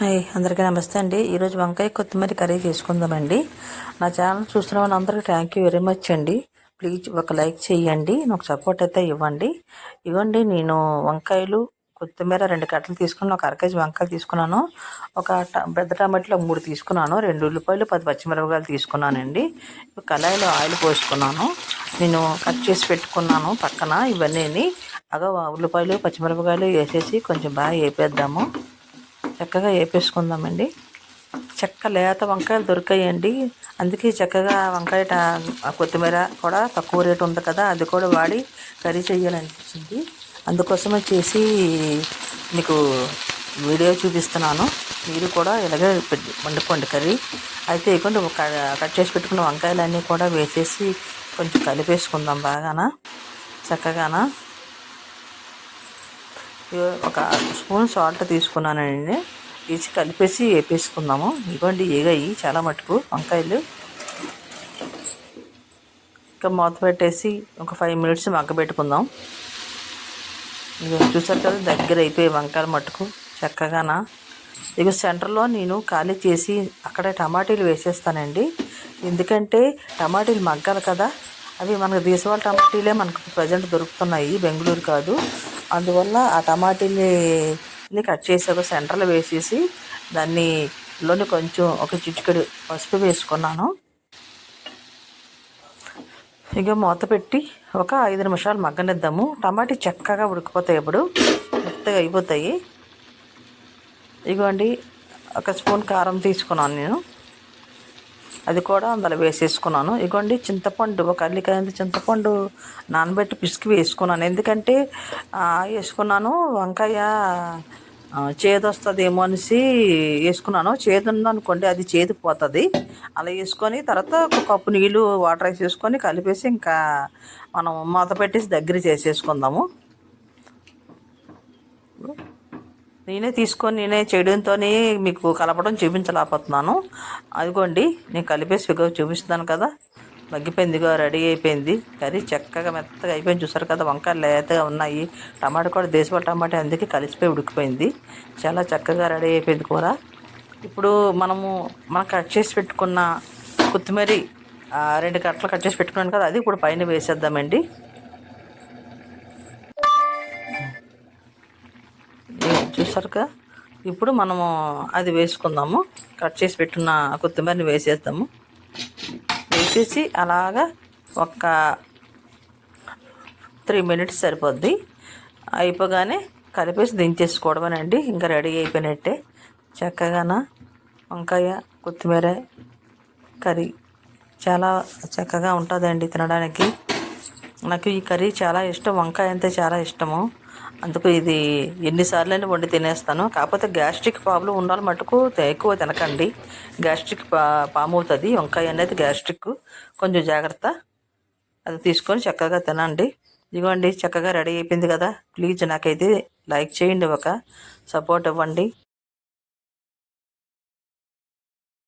Hi అందరికీ నమస్తే అండి. ఈరోజు వంకాయ కొత్తిమీర కర్రీ చేసుకుందామండి. నా ఛానల్ చూస్తున్న వాళ్ళందరికీ థ్యాంక్ యూ వెరీ మచ్ అండి. ప్లీజ్ ఒక లైక్ చేయండి నాకు సపోర్ట్ అయితే ఇవ్వండి. ఇవ్వండి నేను వంకాయలు కొత్తిమీర రెండు కట్టలు తీసుకున్నాను ఒక అరకేజీ వంకాయలు తీసుకున్నాను. ఒక ట- పెద్ద టమాటాలు ఒక మూడు తీసుకున్నాను. రెండు ఉల్లిపాయలు పది పచ్చిమిరపకాయలు తీసుకున్నానండి. కళాయిలో ఆయిల్ పోసుకున్నాను. నేను కట్ చేసి పెట్టుకున్నాను పక్కన ఇవన్నీ అగో ఉల్లిపాయలు పచ్చిమిరపకాయలు వేసేసి కొంచెం బాగా వేపేద్దాము. చక్కగా వేపేసుకుందామండి. చెక్క లేత వంకాయలు దొరికాయండి. అందుకే చక్కగా వంకాయ కొత్తిమీర కూడా తక్కువ రేటు ఉంది కదా అది కూడా వాడి కర్రీ చేయాలనిపించింది. అందుకోసం వచ్చేసి మీకు వీడియో చూపిస్తున్నాను. మీరు కూడా ఇలాగే పెట్టి వండుకోండి కర్రీ. అయితే ఇవ్వండి కట్ చేసి పెట్టుకున్న వంకాయలన్నీ కూడా వేసేసి కొంచెం కలిపేసుకుందాం బాగానా చక్కగానా. ఒక స్పూన్ సాల్ట్ తీసుకున్నానండి. తీసి కలిపేసి వేపేసుకుందాము. ఇవ్వండి ఏగాయి చాలా మటుకు వంకాయలు. ఇంకా మూత పెట్టేసి ఒక ఫైవ్ మినిట్స్ మగ్గ పెట్టుకుందాం ఇక చూసారు కదా దగ్గర అయిపోయి వంకాయలు మట్టుకు చక్కగానా. ఇక సెంటర్లో నేను ఖాళీ చేసి అక్కడ టమాటీలు వేసేస్తానండి. ఎందుకంటే టమాటీలు మగ్గాలి కదా. అవి మనకు దేశవాళ టమాటీలే మనకు ప్రజెంట్ దొరుకుతున్నాయి. బెంగళూరు కాదు. అందువల్ల ఆ టమాటీని కట్ చేసి ఒక సెంటర్లో వేసేసి దాన్ని లోని కొంచెం ఒక చిటికెడు పసుపు వేసుకున్నాను. ఇక మూత పెట్టి ఒక ఐదు నిమిషాలు మగ్గనిద్దాము. టమాటీ చక్కగా ఉడికిపోతాయి ఇప్పుడు. మెత్తగా అయిపోతాయి. ఇగోండి ఒక స్పూన్ కారం తీసుకున్నాను నేను. అది కూడా అందులో వేసేసుకున్నాను. ఇగోండి చింతపండు ఒక అల్లికాయ చింతపండు నానబెట్టి పిసికి వేసుకున్నాను. ఎందుకంటే వేసుకున్నాను వంకాయ ఆ, చేదు వస్తుందేమో అనేసి వేసుకున్నాను. చేదు ఉందనుకోండి అది చేదు పోతుంది. అలా వేసుకొని తర్వాత ఒక కప్పు నీళ్ళు వాటర్ వేసేసుకొని కలిపేసి ఇంకా మనం మూత పెట్టేసి దగ్గర చేసేసుకుందాము. నేనే తీసుకొని నేనే చేయడంతో మీకు కలపడం చూపించలేకపోతున్నాను. అదిగోండి నేను కలిపేసి ఫిగర్ చూపిస్తున్నాను కదా. మగ్గిపోయిందిగా రెడీ అయిపోయింది. కర్రీ చక్కగా మెత్తగా అయిపోయింది. చూసారు కదా వంకాయలు లేతగా ఉన్నాయి. టమాటా కూడా దేశవాళ టమాటా అందుకే కలిసిపోయి ఉడికిపోయింది. చాలా చక్కగా రెడీ అయిపోయింది కూర. ఇప్పుడు మనము మనం కట్ చేసి పెట్టుకున్న కొత్తిమీర రెండు కట్టలు కట్ చేసి పెట్టుకున్నాను కదా అది ఇప్పుడు పైన వేసేద్దామండి. చూసారుగా ఇప్పుడు మనము అది వేసుకుందాము. కట్ చేసి పెట్టున్న కొత్తిమీరని వేసేద్దాము. వేసేసి అలాగా ఒక త్రీ మినిట్స్ సరిపోద్ది. అయిపోగానే కలిపేసి దించేసుకోవడమేనండి. ఇంకా రెడీ అయిపోయినట్టే. చక్కగాన వంకాయ కొత్తిమీర కర్రీ చాలా చక్కగా ఉంటుందండి తినడానికి. నాకు ఈ కర్రీ చాలా ఇష్టం. వంకాయ అంటే చాలా ఇష్టము. అందుకు ఇది ఎన్నిసార్లైనా వండి తినేస్తాను. కాకపోతే గ్యాస్ట్రిక్ ప్రాబ్లం ఉండాలి మటుకు ఎక్కువ తినకండి. గ్యాస్ట్రిక్ పా పాము అవుతుంది వంకాయ అనేది గ్యాస్ట్రిక్. కొంచెం జాగ్రత్త. అది తీసుకొని చక్కగా తినండి. ఇదిగోండి చక్కగా రెడీ అయిపోయింది కదా. ప్లీజ్ నాకైతే లైక్ చేయండి ఒక సపోర్ట్ ఇవ్వండి.